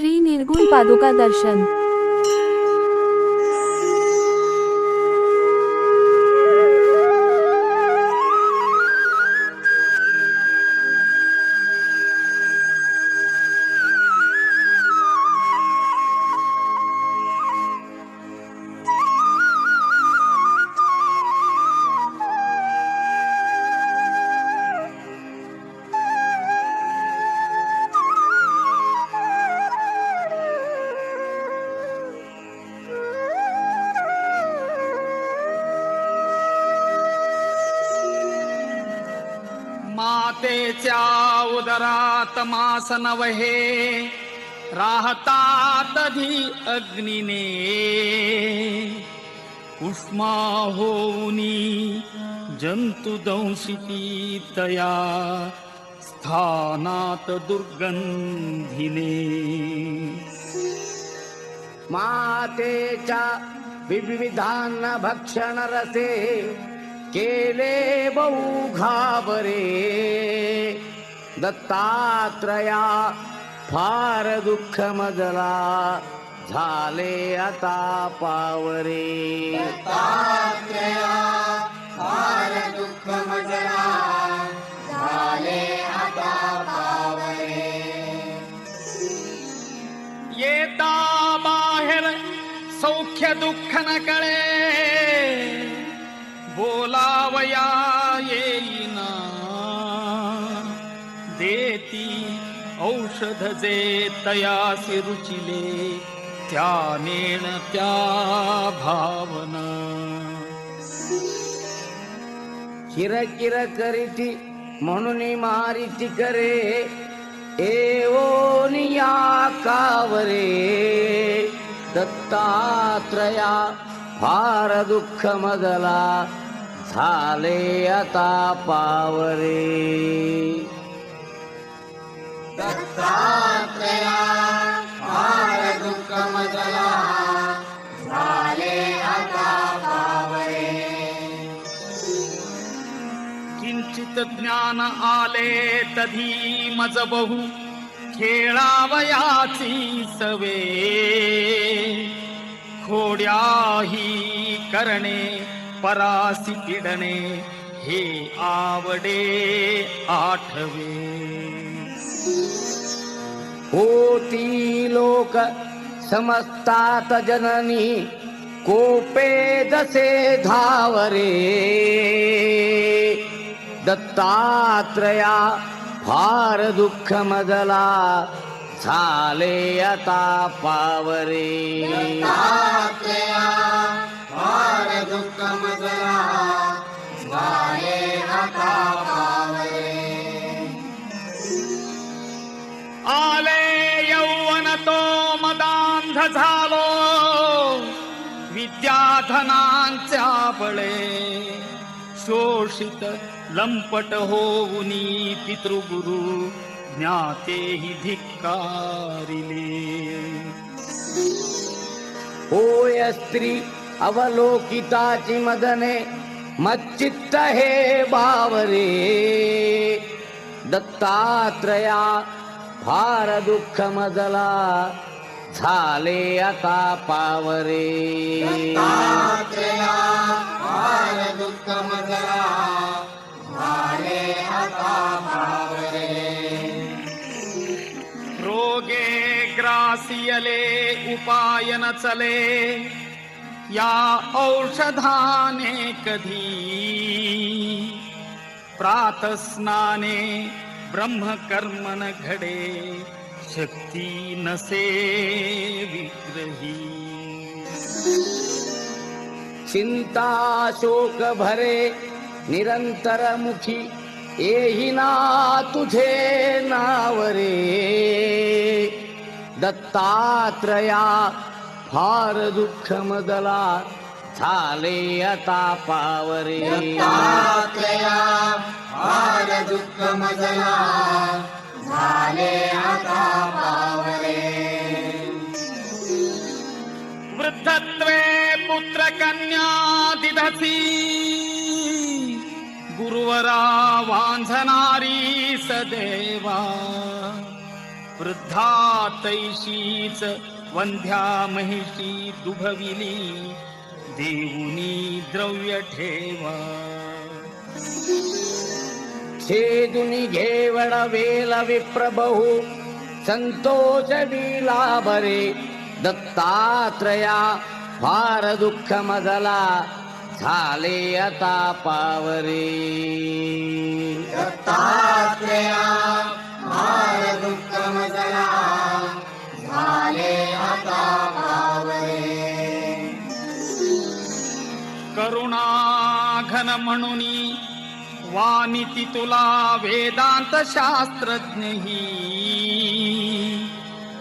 श्री निर्गुण पादुका दर्शन. स्या उदरातमासनवहे वहे राहतात् अधि अग्निने। कुष्माहोनि जन्तुदंशि पीतया स्थानात् दुर्गन्धिने। माते च विविधान्न भक्षणरसे केले बहु घाबरे दत्तात्रया फार दुःख मजला झाले आता पावरे. येता बाहेर सौख्य दुःख न कळे बोलावया येईना. देती औषध जे तयासी रुचिले त्या नेण त्या भावना. किरकिर करीती म्हणून मारिती करे एवोनिया कावरे. दत्तात्रया फार दुःख मजला झाले आता पावरे. किंचित ज्ञान आले तधी मज बहु खेळावयाची सवे. खोड्याही करणे परासी पिडणे हे आवडे आठवे। होती लोक समस्तात जननी कोपे दसे धावरे। दत्तात्रया फार दुःख मजला झाले आता पावरे। आले यौवन तो मदांध झालो विद्याधनांच्या बळे शोषित लंपट होऊनी पितृगुरु ज्ञातेही धिक्कारिले. होय स्त्री अवलोकिताची मदने मच्चित्त हे बावरे. दत्तात्रया फार दुःख मजला झाले आता पावरे. रोगे ग्रासियले उपाय न चले. या औषधाने कधी? प्रातस्नाने ब्रह्मकर्मन घडे शक्ती नसे विग्रही। चिंता शोक भरे निरंतर मुखी येही ना तुझे नावरे। दत्तात्रया फार दुःख मदला झाले आता पावरे. वृद्धत्वे पुत्र कन्या दिधसी गुरुवरा वांझनारी सदेवा. वृद्धा तैशीच वन्ध्या महिषी दुभविली देवुनी द्रव्यठेव। छेदुनि घेवण वेल विप्रबहु सन्तोष विलाभरे दत्तात्रया भारदुःखमजलाले अता पावरे पावत्तात्रया भारदुःखमजला म्हणून वानिती तुला वेदांत शास्त्रज्ञही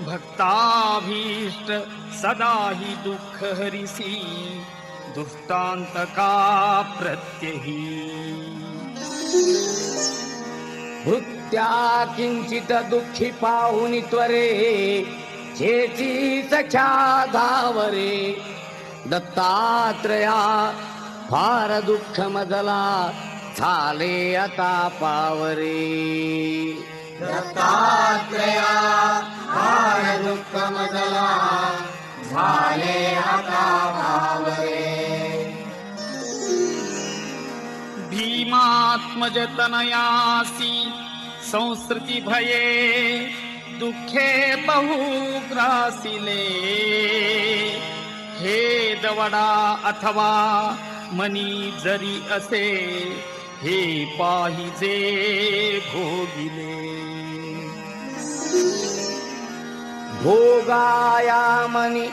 भक्ताभीष्ट सदाही दुःख हरिसी दुष्टांत का प्रत्यही। भृत्या किंचित दुःखी पाहुनी त्वरे चेची सख्या धावरे दत्तात्रया ुखमगला झाले अता पावयाले भीमात्मजतनयासि संस्कृति भये दुःखे बहुग्रासिले दडा अथवा मनी जरी असे हे पाहिजे भोगिले. भोगाया मनी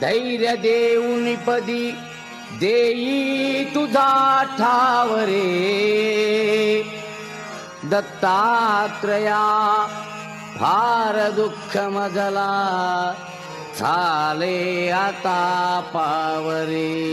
धैर्य देऊन पदी देई तुझा ठावरे. दत्तात्रया फार दुःख मजला झाले आता पावरे.